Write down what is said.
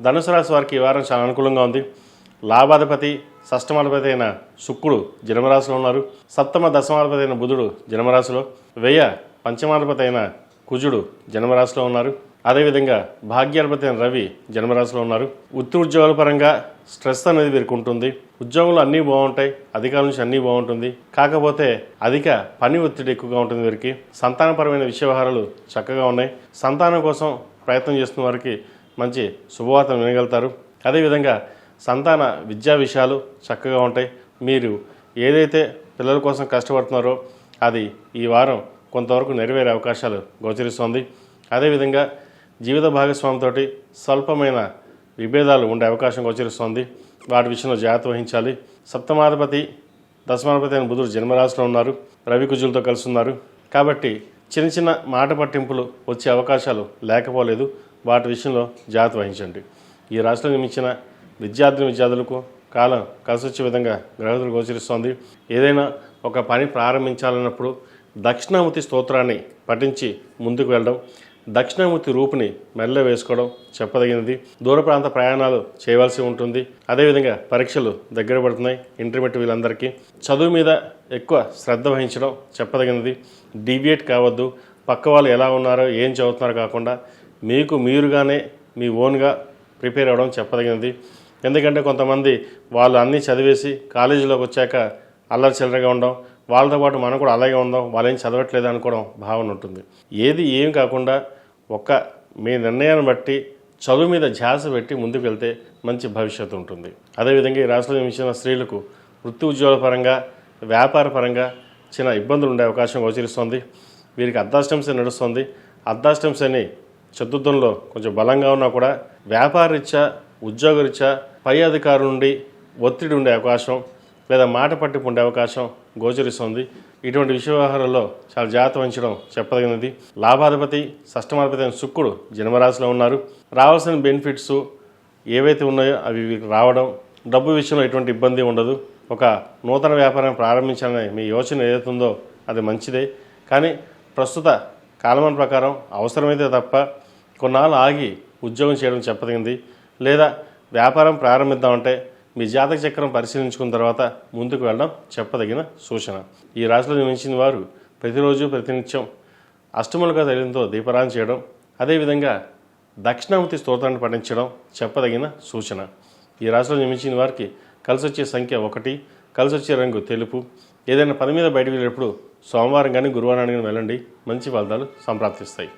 ధనుసు రాశి వారికి ఈ వారం చాలా అనుకూలంగా ఉంది. లాభాధిపతి షష్టమాధిపతి అయిన శుక్రుడు జన్మరాశిలో ఉన్నారు. సప్తమ దశమాధిపతి అయిన బుధుడు జన్మరాశిలో వ్యయ పంచమాధిపతి అయిన కుజుడు జన్మరాశిలో ఉన్నారు. అదేవిధంగా భాగ్యాధిపతి అయిన రవి జన్మరాశిలో ఉన్నారు. వృత్తి ఉద్యోగాల పరంగా స్ట్రెస్ అనేది వీరికి ఉంటుంది అన్నీ బాగుంటాయి అధికారుల నుంచి అన్నీ బాగుంటుంది. కాకపోతే అధిక పని ఒత్తిడి ఎక్కువగా ఉంటుంది వీరికి. సంతానపరమైన విషయ వ్యవహారాలు చక్కగా ఉన్నాయి. సంతానం కోసం ప్రయత్నం చేస్తున్న వారికి మంచి శుభవార్తను వినగలుగుతారు. అదేవిధంగా సంతాన విద్యా విషయాలు చక్కగా ఉంటాయి. మీరు ఏదైతే పిల్లల కోసం కష్టపడుతున్నారో అది ఈ వారం కొంతవరకు నెరవేరే అవకాశాలు గోచరిస్తోంది. అదేవిధంగా జీవిత భాగస్వామితో స్వల్పమైన విభేదాలు ఉండే అవకాశం గోచరిస్తోంది. వాటి విషయంలో జాగ్రత్త వహించాలి. సప్తమాధిపతి దశమాధిపతి అయిన బుధుడు జన్మరాశిలో ఉన్నారు. రవి కుజులతో కలిసి ఉన్నారు కాబట్టి చిన్న చిన్న మాట పట్టింపులు వచ్చే అవకాశాలు లేకపోలేదు. వాటి విషయంలో జాగ్రత్త వహించండి. ఈ రాష్ట్రం నిర్మించిన విద్యార్థిని విద్యార్థులకు కాలం కలిసి వచ్చే విధంగా గ్రహతులు గోచరిస్తోంది. ఏదైనా ఒక పని ప్రారంభించాలన్నప్పుడు దక్షిణామూర్తి స్తోత్రాన్ని పఠించి ముందుకు వెళ్ళడం దక్షిణామూర్తి రూపుని మెల్ల వేసుకోవడం చెప్పదగినది. దూర ప్రాంత ప్రయాణాలు చేయవలసి ఉంటుంది. అదేవిధంగా పరీక్షలు దగ్గర పడుతున్నాయి. ఇంటర్మీడియట్ వీళ్ళందరికీ చదువు మీద ఎక్కువ శ్రద్ధ వహించడం చెప్పదగినది. డీవియేట్ కావద్దు. పక్క వాళ్ళు ఎలా ఉన్నారో ఏం చదువుతున్నారో కాకుండా మీకు మీరుగానే మీ ఓన్గా ప్రిపేర్ అవ్వడం చెప్పదగినది. ఎందుకంటే కొంతమంది వాళ్ళు అన్నీ చదివేసి కాలేజీలోకి వచ్చాక అల్లరి చిల్లరగా ఉండడం వాళ్ళతో పాటు మనం కూడా అలాగే ఉందాం వాళ్ళేం చదవట్లేదు అనుకోవడం భావన ఉంటుంది. ఏది ఏం కాకుండా ఒక్క మీ నిర్ణయాన్ని బట్టి చదువు మీద ధ్యాస పెట్టి ముందుకు వెళ్తే మంచి భవిష్యత్తు ఉంటుంది. అదేవిధంగా ఈ రాష్ట్రంలో జన్మించిన స్త్రీలకు వృత్తి ఉద్యోగాల పరంగా వ్యాపార పరంగా చిన్న ఇబ్బందులు ఉండే అవకాశం గోచరిస్తుంది. వీరికి అర్ధాష్టంశ నడుస్తుంది. అర్ధాష్టంశని చతుర్థంలో కొంచెం బలంగా ఉన్నా కూడా వ్యాపారరీత్యా ఉద్యోగరీత్యా పై అధికారుల నుండి ఒత్తిడి ఉండే అవకాశం లేదా మాట పట్టింపు ఉండే అవకాశం గోచరిస్తుంది. ఇటువంటి విషయ వ్యవహారంలో చాలా జాగ్రత్త వహించడం చెప్పదగినది. లాభాధిపతి షష్టమాధిపతి అయిన శుక్రుడు జన్మరాశిలో ఉన్నారు. రావాల్సిన బెనిఫిట్స్ ఏవైతే ఉన్నాయో అవి రావడం డబ్బు విషయంలో ఎటువంటి ఇబ్బంది ఉండదు. ఒక నూతన వ్యాపారం ప్రారంభించాలనే మీ యోచన ఏదైతుందో అది మంచిదే. కానీ ప్రస్తుత కాలమాన ప్రకారం అవసరమైతే తప్ప కొన్నాళ్ళు ఆగి ఉద్యోగం చేయడం చెప్పదగింది. లేదా వ్యాపారం ప్రారంభిద్దామంటే మీ జాతక చక్రం పరిశీలించుకున్న తర్వాత ముందుకు వెళ్ళడం చెప్పదగిన సూచన. ఈ రాశిలో జన్మించిన వారు ప్రతిరోజు ప్రతినిత్యం అష్టములుగా తైలంతో దీపారాధన చేయడం అదేవిధంగా దక్షిణామూర్తి స్తోత్రాన్ని పఠించడం చెప్పదగిన సూచన. ఈ రాశిలో నిర్మించిన వారికి కలిసి వచ్చే సంఖ్య ఒకటి కలిసి వచ్చే రంగు తెలుపు. ఏదైనా పని మీద బయటకు వెళ్ళేటప్పుడు సోమవారం కానీ గురువారం కానీ వెళ్ళండి. మంచి ఫలితాలు సంప్రాప్తిస్తాయి.